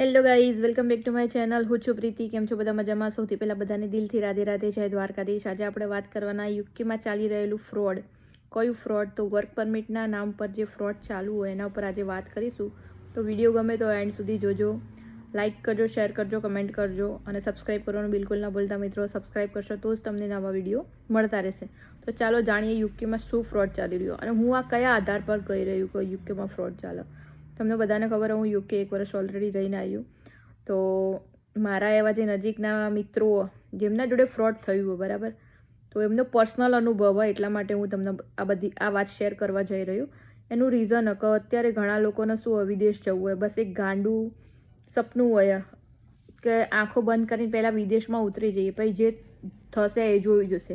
Hello guys welcome back to my channel હું છું પ્રીતિ. કેમ છો બધા મજામાં? સૌથી પહેલાં બધાને દિલથી રાધે રાધે, જય દ્વારકાધીશ. આજે આપણે વાત કરવાના યુકેમાં ચાલી રહેલું ફ્રોડ કયું ફ્રોડ તો વર્ક પરમિટના નામ પર જે ફ્રોડ ચાલુ હોય એના ઉપર આજે વાત કરીશું. તો વીડિયો ગમે તો એન્ડ સુધી જોજો. લાઇક કરજો શેર કરજો કમેન્ટ કરજો અને સબસ્ક્રાઇબ કરવાનું બિલકુલ ના ભૂલતા મિત્રો. સબસ્ક્રાઇબ કરશો તો જ તમને નવા વીડિયો મળતા રહેશે. તો ચાલો જાણીએ યુકેમાં શું ફ્રોડ ચાલી રહ્યો. અને હું આ કયા આધાર પર કહી રહ્યું કે યુકેમાં ફ્રોડ ચાલે તમને બધાને ખબર હું યુકે એક વર્ષ ઓલરેડી રહીને આવ્યું તો મારા એવા જે નજીકના મિત્રો જેમના જોડે ફ્રોડ થયું હોય, બરાબર? તો એમનો પર્સનલ અનુભવ હોય, એટલા માટે હું તમને આ બધી, આ વાત શેર કરવા જઈ રહ્યું એનું રીઝન કે અત્યારે ઘણા લોકોને શું હોય, વિદેશ જવું હોય. બસ એક ગાંડું સપનું હોય, કે આંખો બંધ કરીને પહેલાં વિદેશમાં ઉતરી જઈએ. પછી જે થશે એ જોઈ જશે.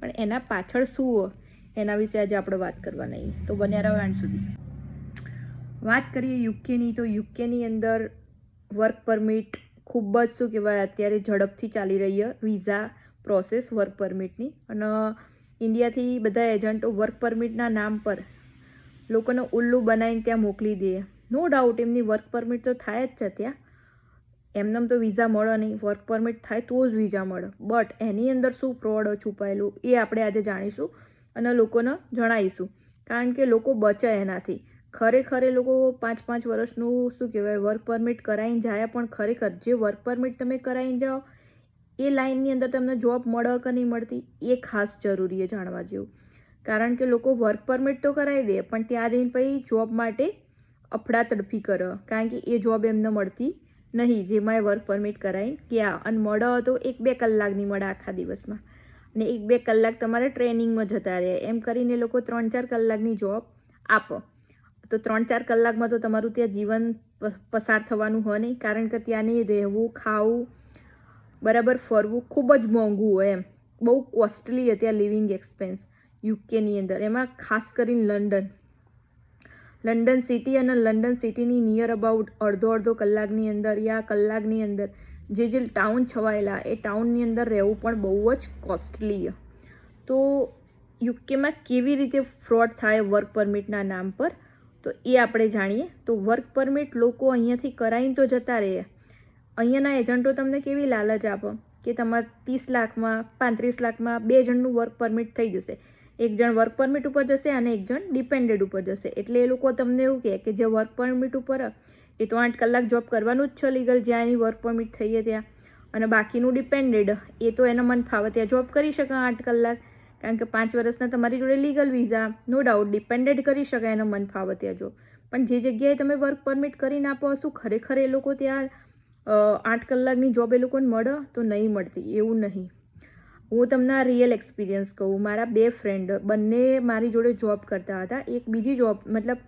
પણ એના પાછળ શું હોય, એના વિશે આજે આપણે વાત કરવાના નહીં તો બન્યા રહો એન્ડ સુધી. વાત કરીએ યુકેની, તો યુકેની અંદર વર્ક પરમિટ ખૂબ જ શું કહેવાય, અત્યારે ઝડપથી ચાલી રહી છે વિઝા પ્રોસેસ વર્ક પરમિટની અને ઇન્ડિયાથી બધા એજન્ટો વર્ક પરમિટના નામ પર લોકોને ઉલ્લુ બનાવીને ત્યાં મોકલી દે. નો ડાઉટ એમની વર્ક પરમિટ તો થાય જ છે ત્યાં. એમનેમ તો વિઝા મળે નહીં. વર્ક પરમિટ થાય તો જ વિઝા મળે. બટ એની અંદર શું ફ્રોડ છુપાયેલું એ આપણે આજે જાણીશું અને લોકોને જણાવીશું. કારણ કે લોકો બચે એનાથી. ખરેખર એ લોકો પાંચ પાંચ વર્ષનું શું કહેવાય વર્ક પરમિટ કરાવીને જાય, પણ ખરેખર જે વર્ક પરમિટ તમે કરાવીને જાઓ, એ લાઇનની અંદર તમને જોબ મળે કે નહીં મળતી, એ ખાસ જરૂરી છે જાણવા જેવું. કારણ કે લોકો વર્ક પરમિટ તો કરાવી દે, પણ ત્યાં જઈને પછી જોબ માટે અફડાતડફી કરે. કારણ કે એ જોબ એમને મળતી નહીં, જેમાં એ વર્ક પરમિટ કરાવીને ગયા. અને મળે તો એક બે કલાકની મળે આખા દિવસમાં. અને એક બે કલાક તમારે ટ્રેનિંગમાં જતા રહે. એમ કરીને લોકો ત્રણ ચાર કલાકની જોબ આપો. તો ત્રણ ચાર કલાકમાં તો તમારું ત્યાં જીવન પસાર થવાનું હોય નહીં. કારણ કે ત્યાંની રહેવું, ખાવું, બરાબર ફરવું ખૂબ જ મોંઘું હોય એમ. બહુ કોસ્ટલી છે ત્યાં લિવિંગ એક્સપેન્સ યુકેની અંદર. એમાં ખાસ કરીને લંડન. લંડન સિટી અને લંડન સિટીની નિયર અબાઉટ અડધો અડધો કલાકની અંદર યા કલાકની અંદર જે જે ટાઉન છવાયેલા, એ ટાઉનની અંદર રહેવું પણ બહુ જ કોસ્ટલી તો યુકેમાં કેવી રીતે ફ્રોડ થાય વર્ક પરમિટના નામ પર? તો એ આપણે જાણીએ. તો વર્ક પરમિટ લોકો અહીંયાથી કરાવીને તો જતા રહે. અહીંયાના એજન્ટો તમને કેવી લાલચ આપે કે તમારે ત્રીસ લાખમાં, પાંત્રીસ લાખમાં બે જણનું વર્ક પરમિટ થઈ જશે. એક જણ વર્ક પરમિટ ઉપર જશે અને એક જણ ડિપેન્ડેડ ઉપર જશે. એટલે એ લોકો તમને એવું કહે કે જે વર્ક પરમિટ ઉપર એ તો આઠ કલાક જોબ કરવાનું જ છે લીગલ જ્યાં એની વર્ક પરમિટ થઈએ ત્યાં. અને બાકીનું ડિપેન્ડેડ એ તો એનો મન ફાવે ત્યાં જોબ કરી શકે આઠ કલાક. કારણ કે પાંચ વર્ષના તમારી જોડે legal visa no doubt dependent કરી શકાય એનો મન ફાવે ત્યાં જો. પણ જે જગ્યાએ તમે વર્ક પરમિટ કરીને આપો શું ખરેખર એ લોકો ત્યાં આઠ કલાકની જોબ એ લોકોને મળે? તો નહીં મળતી. એવું નહીં. હું તમને આ રિયલ એક્સપિરિયન્સ કહું. મારા બે ફ્રેન્ડ બંને મારી જોડે જોબ કરતા હતા. એક બીજી જોબ મતલબ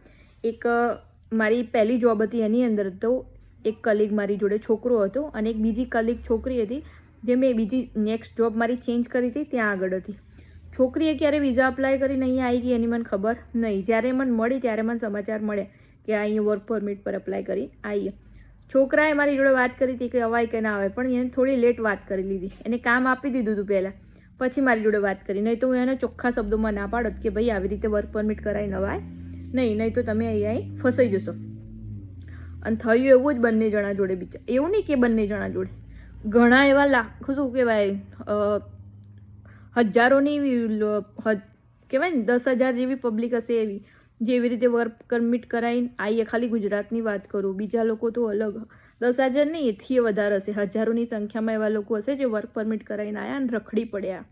એક મારી પહેલી જોબ હતી એની અંદર તો એક કલીગ મારી જોડે છોકરો હતો અને એક બીજી કલીગ છોકરી હતી જે મેં બીજી નેક્સ્ટ જોબ મારી ચેન્જ કરી હતી, ત્યાં આગળ હતી. છોકરીએ ક્યારે વિઝા અપ્લાય કરીને અહીંયા આવી ગઈ એની મને ખબર નહીં. જ્યારે મને મળી ત્યારે મને સમાચાર મળે કે અહીંયા વર્ક પરમિટ પર અપ્લાય કરી આવીએ. છોકરાએ મારી જોડે વાત કરી હતી કે અવાય કે ના આવે પણ એને થોડી લેટ વાત કરી લીધી. એને કામ આપી દીધું હતું પહેલાં. પછી મારી જોડે વાત કરી. નહીં તો હું એને ચોખ્ખા શબ્દોમાં ના પાડત કે ભાઈ આવી રીતે વર્ક પરમિટ કરાવી નવાય નહીં નહીં તો તમે અહીંયા અહીં ફસાઈ જશો. અને થયું એવું જ બંને જણા જોડે બિચાર એવું નહીં કે બંને જણા જોડે. ઘણા એવા લાખો શું કહેવાય હજારોની કહેવાય ને, દસ હજાર જેવી પબ્લિક હશે એવી. જેવી રીતે વર્ક પરમિટ કરાવીને આઈએ ખાલી ગુજરાતની વાત કરું. બીજા લોકો તો અલગ. દસ હજાર નહીં, એથી વધારે હશે. હજારોની સંખ્યામાં એવા લોકો હશે જે વર્ક પરમિટ કરાવીને આવ્યા અને રખડી પડ્યા.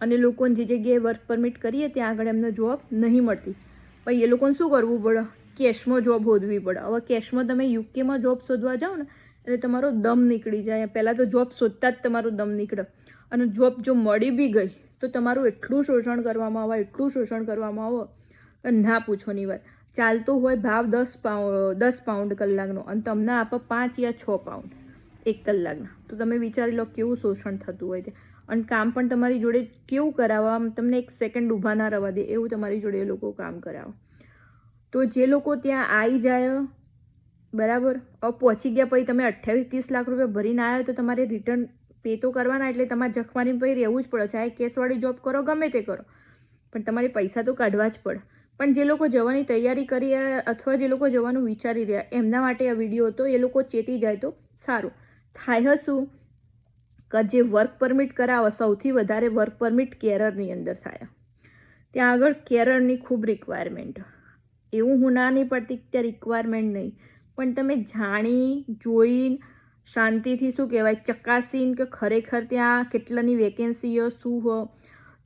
અને લોકોને જે જગ્યાએ વર્ક પરમિટ કરીએ ત્યાં આગળ એમને જોબ નહીં મળતી. પછી એ લોકોને શું કરવું પડે? કેશમાં જોબ શોધવી પડે. હવે કેશમાં તમે યુકેમાં જોબ શોધવા જાઓ ને એટલે તમારો દમ નીકળી જાય. પહેલાં તો જોબ શોધતા જ તમારો દમ નીકળે. અને જોબ જો મળી બી ગઈ, તો તમારું એટલું શોષણ કરવામાં આવે, એટલું શોષણ કરવામાં આવે ના પૂછોની વાત. ચાલતું હોય ભાવ દસ પાઉન્ડ દસ પાઉન્ડ કલાકનો, અને તમને આપે પાંચ યા છ પાઉન્ડ એક કલાકના. તો તમે વિચારી લો કેવું શોષણ થતું હોય તે. અને કામ પણ તમારી જોડે કેવું કરાવવા તમને એક સેકન્ડ ઊભા ના રહેવા દે, એવું તમારી જોડે એ લોકો કામ કરાવે. તો જે લોકો ત્યાં આવી જાય બરાબર? હવે પહોંચી ગયા પછી તમે અઠ્યાવીસ ત્રીસ લાખ રૂપિયા ભરીને આવ્યા તો તમારે રિટર્ન પે તો કરવાના, એટલે તમારે જખ મારીને પછી રહેવું જ પડે. ચાહે કેસવાળી જોબ કરો, ગમે તે કરો. પણ તમારે પૈસા તો કાઢવા જ પડે. પણ જે લોકો જવાની તૈયારી કરી રહ્યા અથવા જે લોકો જવાનું વિચારી રહ્યા, એમના માટે આ વીડિયો હતો, એ લોકો ચેતી જાય તો સારું. થાય શું? કે જે વર્ક પરમિટ કરાવો, સૌથી વધારે વર્ક પરમિટ કેરળની અંદર થાય. ત્યાં આગળ કેરળની ખૂબ રિક્વાયરમેન્ટ એવું હું ના નહીં પડતી ત્યાં રિક્વાયરમેન્ટ નહીં. પણ તમે જાણી, જોઈને શાંતિથી શું કહેવાય? ચકાસીને કે ખરેખર ત્યાં કેટલાની વેકેન્સીઓ શું હો?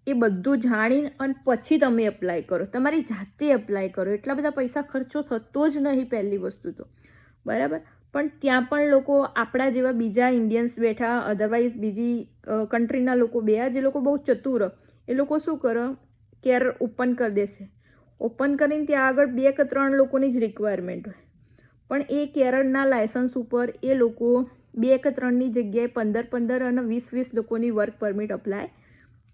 એ બધું જાણીને અને પછી તમે એપ્લાય કરો. તમારી જાતે એપ્લાય કરો. એટલા બધા પૈસા ખર્ચો થતો જ નહીં પહેલી વસ્તુ તો. બરાબર? પણ ત્યાં પણ લોકો આપણા જેવા બીજા ઇન્ડિયન્સ બેઠા અધરવાઇઝ બીજી કન્ટ્રીના લોકો બે જે લોકો બહુ ચતુર, એ લોકો શું કરે? કેર ઓપન કરી દેશે. ઓપન કરીને ત્યાં આગળ બે કે ત્રણ લોકોની જ રિક્વાયરમેન્ટ હોય. પણ એ કેરળના લાયસન્સ ઉપર એ લોકો બે કે ત્રણની જગ્યાએ પંદર પંદર અને વીસ વીસ લોકોની વર્ક પરમિટ અપ્લાય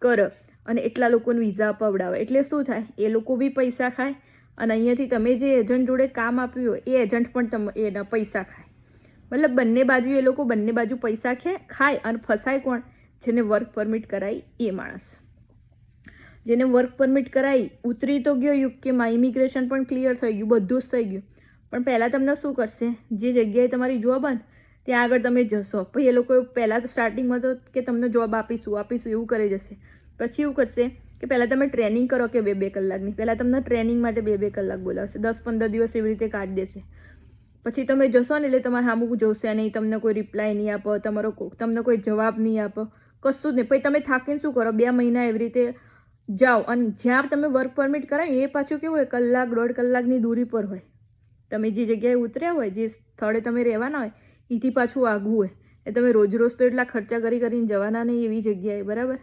કરે અને એટલા લોકોને વિઝા અપાવડાવે. એટલે શું થાય? એ લોકો બી પૈસા ખાય અને અહીંયાથી તમે જે એજન્ટ જોડે કામ આપ્યું હોય, એ એજન્ટ પણ તમે, એના પૈસા ખાય. મતલબ બંને બાજુ, એ લોકો બંને બાજુ પૈસા ખે, ખાય અને ફસાય કોણ? જેને વર્ક પરમિટ કરાય એ માણસ. જેને વર્ક પરમિટ કરાવી ઉતરી તો ગયો યુકેમાં ઇમિગ્રેશન પણ ક્લિયર થઈ ગયું, બધું જ થઈ ગયું. પણ પહેલાં તમને શું કરશે? જે જગ્યાએ તમારી જોબ હોય ત્યાં આગળ તમે જશો. પછી એ લોકો પહેલાં તો સ્ટાર્ટિંગમાં તો કે તમને જોબ આપીશું આપીશું, એવું કરી જશે. પછી એવું કરશે કે પહેલાં તમે ટ્રેનિંગ કરો કે બે બે કલાકની. પહેલાં તમને ટ્રેનિંગ માટે બે બે કલાક બોલાવશે. દસ પંદર દિવસ એવી રીતે કાઢી દેશે. પછી તમે જશો ને એટલે તમારે સામું જોશે નહીં, તમને કોઈ રિપ્લાય નહીં આપો, તમારો તમને કોઈ જવાબ નહીં આપો. કશું જ નહીં. પછી તમે થાકીને શું કરો? બે મહિના એવી રીતે જાઓ. અને જ્યાં તમે વર્ક પરમિટ કરાવી એ પાછું કેવું હોય? કલાક, દોઢ કલાકની દૂરી પર હોય. તમે જે જગ્યાએ ઉતર્યા હોય, જે સ્થળે તમે રહેવાના હોય, એથી પાછું આગવું હોય. એ તમે રોજ રોજ તો એટલા ખર્ચા કરી કરીને જવાના નહીં એવી જગ્યાએ, બરાબર?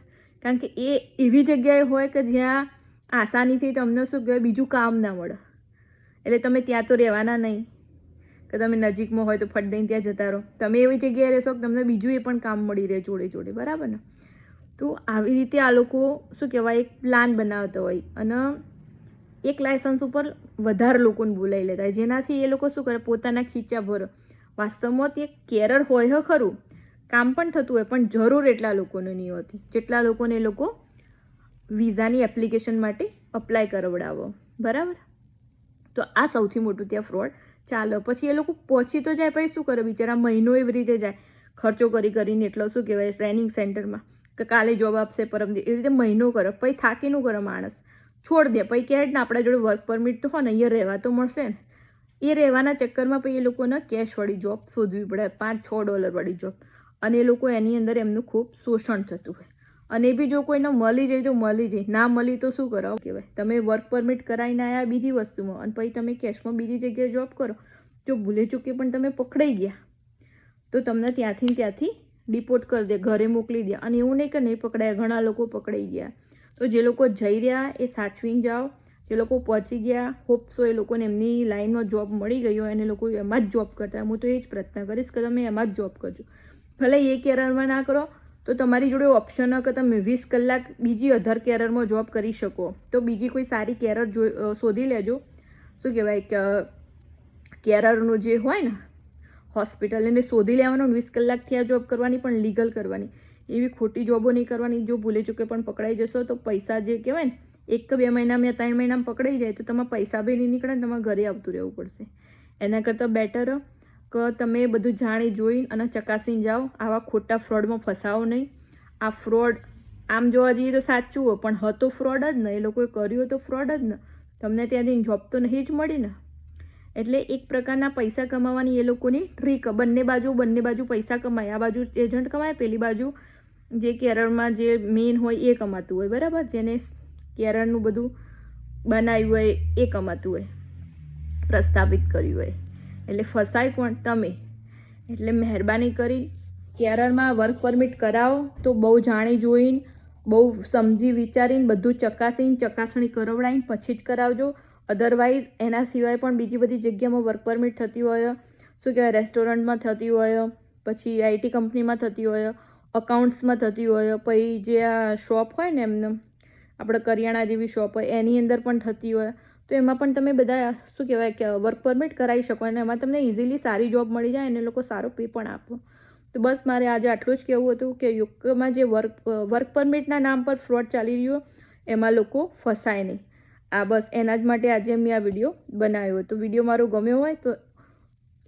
કારણ કે એ એવી જગ્યાએ હોય કે જ્યાં આસાનીથી તમને શું કહેવાય, બીજું કામ ના મળે. એટલે તમે ત્યાં તો રહેવાના નહીં. કે તમે નજીકમાં હોય તો ફટ દઈને ત્યાં જતા રહો. તમે એવી જગ્યાએ રહેશો કે તમને બીજું એ પણ કામ મળી રહે જોડે જોડે, બરાબર ને? તો આવી રીતે આ લોકો શું કહેવાય, એક પ્લાન બનાવતા હોય. અને એક લાયસન્સ ઉપર વધારે લોકોને બોલાવી લેતા જેનાથી એ લોકો શું કરે? પોતાના ખીચા ભરો. વાસ્તવમાં તે કેરર હોય હ ખરું. કામ પણ થતું હોય, પણ જરૂર એટલા લોકોને નહીં હોતી. જેટલા લોકોને એ લોકો વિઝાની એપ્લિકેશન માટે અપ્લાય કરવડાવો. બરાબર? તો આ સૌથી મોટું ત્યાં ફ્રોડ ચાલો, પછી એ લોકો પહોંચી તો જાય, પછી શું કરે? બિચારા મહિનો એવી રીતે જાય. ખર્ચો કરી કરીને એટલો શું કહેવાય? ટ્રેનિંગ સેન્ટરમાં કે કાલે જોબ આપશે પરમ એવી રીતે મહિનો કરે. પછી થાકીનું કરે માણસ. છોડ દે. પછી કહે ને આપણા જોડે વર્ક પરમિટ તો હોય ને, અહીંયા રહેવા તો મળશે ને. એ રહેવાના ચક્કરમાં પછી એ લોકોને કેશવાળી જોબ શોધવી પડે, પાંચ છ ડોલરવાળી જોબ અને એ લોકો એની અંદર એમનું ખૂબ શોષણ થતું હોય. અને એ બી જો કોઈને મળી જાય તો મળી જાય. ના મળી તો શું કરો કહેવાય? તમે વર્ક પરમિટ કરાવીને આવ્યા બીજી વસ્તુમાં અને પછી તમે કેશમાં બીજી જગ્યાએ જોબ કરો. જો ભૂલે ચૂકે પણ તમે પકડાઈ ગયા, તો તમને ત્યાંથી ત્યાંથી ડિપોર્ટ કરી દે, ઘરે મોકલી દે. અને એવું નહીં કે નહીં પકડાયા, ઘણા લોકો પકડાઈ ગયા. તો જે લોકો જઈ રહ્યા એ સાચવીને જાઓ. જે લોકો પહોંચી ગયા હોપ્સો એ લોકોને એમની લાઈનમાં જોબ મળી ગયો અને લોકો એમાં જ જોબ કરતા. હું તો એ જ પ્રયત્ન કરીશ કે તમે એમાં જ જોબ કરજો. ભલે એ કેરરમાં ના કરો, તો તમારી જોડે ઓપ્શન કે તમે વીસ કલાક બીજી અધર કેરરમાં જોબ કરી શકો. તો બીજી કોઈ સારી કેરર જો શોધી લેજો. શું કહેવાય, કે કેરરનું જે હોય ને હોસ્પિટલ એને શોધી લેવાનો વીસ કલાકથી આ જોબ કરવાની પણ લીગલ કરવાની. એવી ખોટી જોબો નહીં કરવાની. જો ભૂલે ચૂકે પણ પકડાઈ જશો તો પૈસા જે કહેવાય ને, એક બે મહિનામાં યા ત્રણ મહિનામાં પકડાઈ જાય તો તમારા પૈસા બી નહીં નીકળે તમારે ઘરે આવતું રહેવું પડશે. એના કરતાં બેટર કે તમે બધું જાણી જોઈને અને ચકાસીને જાઓ. આવા ખોટા ફ્રોડમાં ફસાવો નહીં. આ ફ્રોડ આમ જોવા જઈએ તો સાચું હોય, પણ હતો ફ્રોડ જ ને. એ લોકોએ કર્યું તો ફ્રોડ જ ને. તમને ત્યાં જઈને જોબ તો નહીં જ મળી ને. એટલે એક પ્રકારના પૈસા કમાવાની એ લોકોની ટ્રીક બંને બાજુ બંને બાજુ પૈસા કમાય. આ બાજુ એજન્ટ કમાય, પેલી બાજુ જે કેરળમાં જે મેઇન હોય એ કમાતું હોય. બરાબર? જેને કેરળનું બધું બનાવ્યું હોય એ કમાતું હોય. પ્રસ્થાપિત કર્યું હોય. એટલે ફસાય કોણ? તમે. એટલે મહેરબાની કરી કેરળમાં વર્ક પરમિટ કરાવો તો બહુ જાણી જોઈને, બહુ સમજી વિચારીને, બધું ચકાસીને, ચકાસણી કરાવડાવીને પછી જ કરાવજો. અધરવાઇઝ એના સિવાય પણ બીજી બધી જગ્યામાં વર્ક પરમિટ થતી હોય, શું કહેવાય રેસ્ટોરન્ટમાં થતી હોય, પછી આઈટી કંપનીમાં થતી હોય અકાઉન્ટ્સમાં થતી હોય, પછી જે આ શોપ હોય ને એમને આપણે કરિયાણા જેવી શોપ હોય, એની અંદર પણ થતી હોય, તો એમાં પણ તમે બધા, શું કહેવાય કે વર્ક પરમિટ કરાવી શકો અને એમાં તમને ઇઝીલી સારી જોબ મળી જાય અને લોકો સારો પે પણ આપો. તો બસ મારે આજે આટલું જ કહેવું હતું કે યુકેમાં જે વર્ક વર્ક પરમિટના નામ પર ફ્રોડ ચાલી રહ્યો, એમાં લોકો ફસાય નહીં. આ બસ એના જ માટે આજે મેં આ વીડિયો બનાવ્યો તો વીડિયો મારો ગમ્યો હોય તો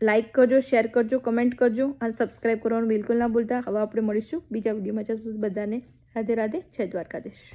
લાઇક કરજો, શેર કરજો, કમેન્ટ કરજો અને સબસ્ક્રાઈબ કરવાનું બિલકુલ ના ભૂલતા. હવે આપણે મળીશું બીજા વિડીયોમાં. ચાલશું બધાને રાધે રાધે જય દ્વારકાધીશ.